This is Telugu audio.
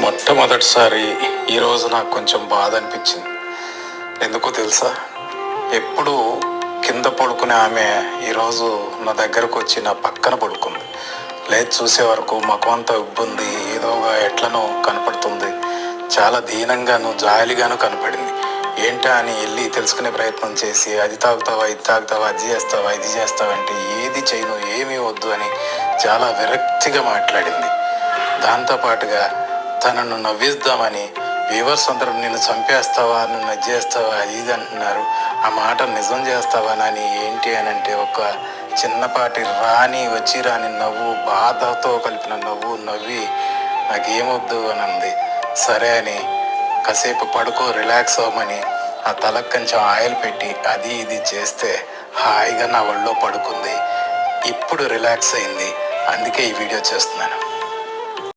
మొట్టమొదటిసారి ఈరోజు నాకు కొంచెం బాధ అనిపించింది. ఎందుకో తెలుసా? ఎప్పుడు కింద పడుకునే ఆమె ఈరోజు నా దగ్గరకు వచ్చి నా పక్కన పడుకుంది. లేదు చూసే వరకు ముఖం అంతా ఉబ్బుంది ఏదోగా ఎట్లనో కనపడుతుంది. చాలా దీనంగాను జాలిగాను కనపడింది. ఏంటా అని వెళ్ళి తెలుసుకునే ప్రయత్నం చేసి అది తాగుతావా ఇది తాగుతావా అది చేస్తావా ఇది చేస్తావా అంటే ఏది చేయను ఏమీ వద్దు అని చాలా విరక్తిగా మాట్లాడింది. దాంతోపాటుగా తనను నవ్విద్దామని వ్యూవర్స్ అందరూ నేను చంపేస్తావా నన్ను నచ్చేస్తావా చేస్తావా అది ఇది అంటున్నారు. ఆ మాట నిజం చేస్తావా అని ఏంటి అని అంటే ఒక చిన్నపాటి రాని వచ్చి రాని నవ్వు బాధతో కలిపిన నవ్వు నవ్వి నాకేమొద్దు అని అంది. సరే అని కాసేపు పడుకో రిలాక్స్ అవ్వమని ఆ తలకు కొంచెం ఆయిల్ పెట్టి అది ఇది చేస్తే హాయిగా నా ఒళ్ళో పడుకుంది. ఇప్పుడు రిలాక్స్ అయింది. అందుకే ఈ వీడియో చేస్తున్నాను.